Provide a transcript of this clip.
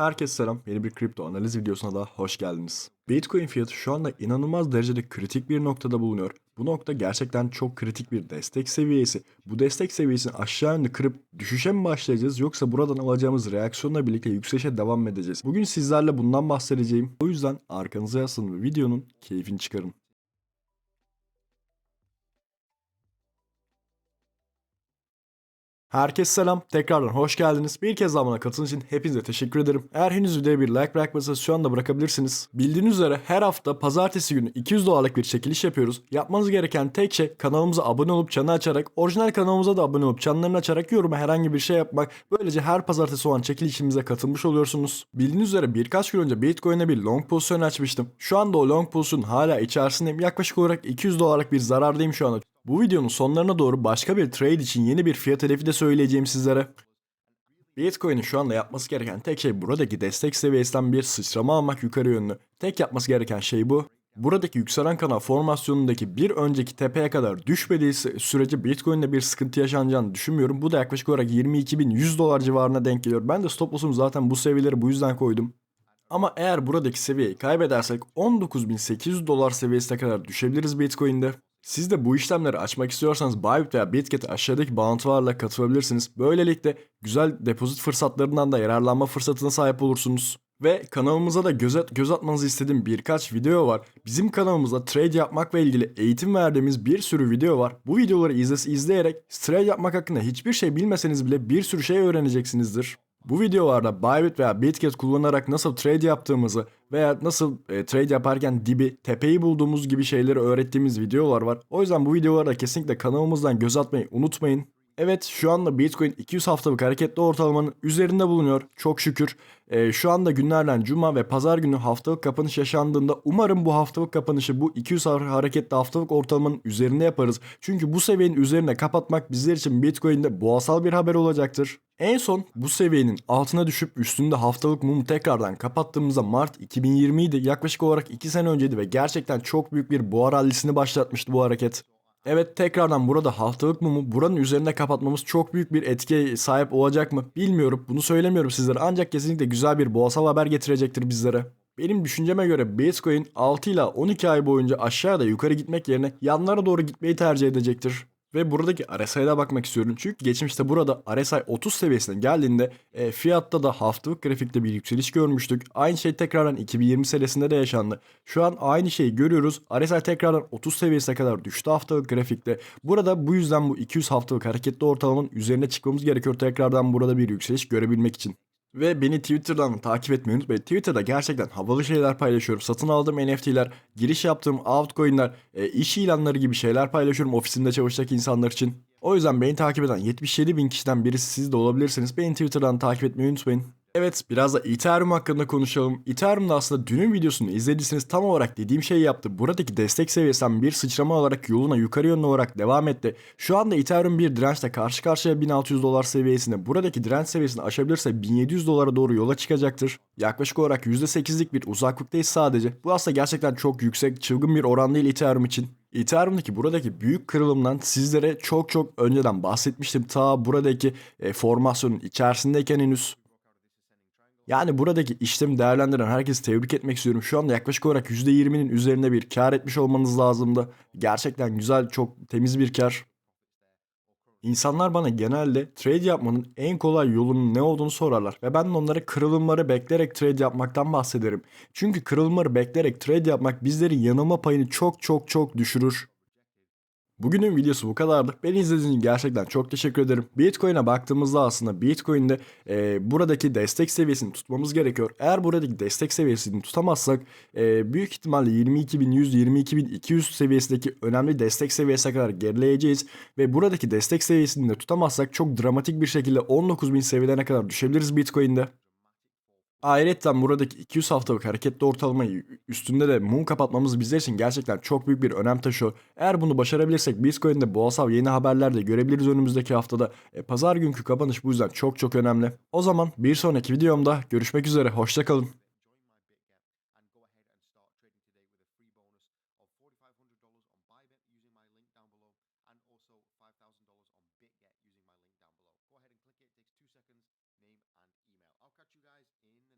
Herkese selam. Yeni bir kripto analiz videosuna da hoş geldiniz. Bitcoin fiyatı şu anda inanılmaz derecede kritik bir noktada bulunuyor. Bu nokta gerçekten çok kritik bir destek seviyesi. Bu destek seviyesini aşağı yönlü kırıp düşüşe mi başlayacağız yoksa buradan alacağımız reaksiyonla birlikte yükselişe devam edeceğiz? Bugün sizlerle bundan bahsedeceğim. O yüzden arkanıza yaslanın ve videonun keyfini çıkarın. Herkese selam. Tekrardan hoş geldiniz. Bir kez daha bana katıldığınız için hepinize teşekkür ederim. Eğer henüz videoya bir like bırakmadıysanız şu anda bırakabilirsiniz. Bildiğiniz üzere her hafta pazartesi günü 200 dolarlık bir çekiliş yapıyoruz. Yapmanız gereken tek şey kanalımıza abone olup çanı açarak, orijinal kanalımıza da abone olup çanlarını açarak yoruma herhangi bir şey yapmak. Böylece her pazartesi olan çekilişimize katılmış oluyorsunuz. Bildiğiniz üzere birkaç gün önce Bitcoin'e bir long pozisyon açmıştım. Şu anda o long pozisyonun hala içerisindeyim. Yaklaşık olarak 200 dolarlık bir zarardayım şu anda. Bu videonun sonlarına doğru başka bir trade için yeni bir fiyat hedefi de söyleyeceğim sizlere. Bitcoin'in şu anda yapması gereken tek şey buradaki destek seviyesinden bir sıçrama almak yukarı yönlü. Tek yapması gereken şey bu. Buradaki yükselen kanal formasyonundaki bir önceki tepeye kadar düşmediği sürece Bitcoin'de bir sıkıntı yaşanacağını düşünmüyorum. Bu da yaklaşık olarak 22.100 dolar civarına denk geliyor. Ben de stop loss'umu zaten bu seviyeleri bu yüzden koydum. Ama eğer buradaki seviyeyi kaybedersek 19.800 dolar seviyesine kadar düşebiliriz Bitcoin'de. Siz de bu işlemleri açmak istiyorsanız Bybit veya Bitget'e aşağıdaki bağlantılarla katılabilirsiniz. Böylelikle güzel depozit fırsatlarından da yararlanma fırsatına sahip olursunuz. Ve kanalımıza da göz, at, göz atmanızı istediğim birkaç video var. Bizim kanalımızda trade yapmakla ilgili eğitim verdiğimiz bir sürü video var. Bu videoları izle, izleyerek trade yapmak hakkında hiçbir şey bilmeseniz bile bir sürü şey öğreneceksinizdir. Bu videolarda Bybit veya Bitget kullanarak nasıl trade yaptığımızı veya nasıl e, trade yaparken dibi, tepeyi bulduğumuz gibi şeyleri öğrettiğimiz videolar var. O yüzden bu videolara kesinlikle kanalımızdan göz atmayı unutmayın. Evet şu anda Bitcoin 200 haftalık hareketli ortalamanın üzerinde bulunuyor. Çok şükür. Ee, şu anda günlerden cuma ve pazar günü haftalık kapanış yaşandığında umarım bu haftalık kapanışı bu 200 hareketli haftalık ortalamanın üzerinde yaparız. Çünkü bu seviyenin üzerine kapatmak bizler için Bitcoin'de boğasal bir haber olacaktır. En son bu seviyenin altına düşüp üstünde haftalık mumu tekrardan kapattığımızda Mart 2020 idi. Yaklaşık olarak 2 sene önceydi ve gerçekten çok büyük bir boğa rallisini başlatmıştı bu hareket. Evet tekrardan burada haftalık mumu buranın üzerinde kapatmamız çok büyük bir etkiye sahip olacak mı bilmiyorum. Bunu söylemiyorum sizlere ancak kesinlikle güzel bir boğasal haber getirecektir bizlere. Benim düşünceme göre Bitcoin 6 ile 12 ay boyunca aşağıda yukarı gitmek yerine yanlara doğru gitmeyi tercih edecektir. Ve buradaki RSI'ye de bakmak istiyorum. Çünkü geçmişte burada RSI 30 seviyesine geldiğinde e, fiyatta da haftalık grafikte bir yükseliş görmüştük. Aynı şey tekrardan 2020 senesinde de yaşandı. Şu an aynı şeyi görüyoruz. RSI tekrardan 30 seviyesine kadar düştü haftalık grafikte. Burada bu yüzden bu 200 haftalık hareketli ortalamanın üzerine çıkmamız gerekiyor tekrardan burada bir yükseliş görebilmek için. Ve beni Twitter'dan takip etmeyi unutmayın. Twitter'da gerçekten havalı şeyler paylaşıyorum. Satın aldığım NFT'ler, giriş yaptığım altcoin'ler, e, iş ilanları gibi şeyler paylaşıyorum ofisimde çalışacak insanlar için. O yüzden beni takip eden 77 bin kişiden birisi siz de olabilirsiniz. Beni Twitter'dan takip etmeyi unutmayın. Evet biraz da Ethereum hakkında konuşalım. Ethereum da aslında dünün videosunu izlediyseniz tam olarak dediğim şeyi yaptı. Buradaki destek seviyesinden bir sıçrama olarak yoluna yukarı yönlü olarak devam etti. Şu anda Ethereum bir dirençle karşı karşıya 1600 dolar seviyesinde. Buradaki direnç seviyesini aşabilirse 1700 dolara doğru yola çıkacaktır. Yaklaşık olarak %8'lik bir uzaklıktayız sadece. Bu aslında gerçekten çok yüksek, çılgın bir oran değil Ethereum için. Ethereum'daki buradaki büyük kırılımdan sizlere çok çok önceden bahsetmiştim. Ta buradaki e, formasyonun içerisindeyken henüz yani buradaki işlemi değerlendiren herkesi tebrik etmek istiyorum. Şu anda yaklaşık olarak %20'nin üzerinde bir kar etmiş olmanız lazımdı. Gerçekten güzel, çok temiz bir kar. İnsanlar bana genelde trade yapmanın en kolay yolunun ne olduğunu sorarlar ve ben de onlara kırılımları bekleyerek trade yapmaktan bahsederim. Çünkü kırılımları bekleyerek trade yapmak bizlerin yanılma payını çok çok çok düşürür. Bugünün videosu bu kadardı. Beni izlediğiniz için gerçekten çok teşekkür ederim. Bitcoin'e baktığımızda aslında Bitcoin'de e, buradaki destek seviyesini tutmamız gerekiyor. Eğer buradaki destek seviyesini tutamazsak e, büyük ihtimalle 22.100-22.200 seviyesindeki önemli destek seviyesine kadar gerileyeceğiz. Ve buradaki destek seviyesini de tutamazsak çok dramatik bir şekilde 19.000 seviyelerine kadar düşebiliriz Bitcoin'de. Ayrıca buradaki 200 haftalık hareketli ortalamayı üstünde de mum kapatmamız bizler için gerçekten çok büyük bir önem taşıyor. Eğer bunu başarabilirsek Bitcoin'de boğasal yeni haberler de görebiliriz önümüzdeki haftada. E, pazar günkü kapanış bu yüzden çok çok önemli. O zaman bir sonraki videomda görüşmek üzere. Hoşçakalın. Catch you guys in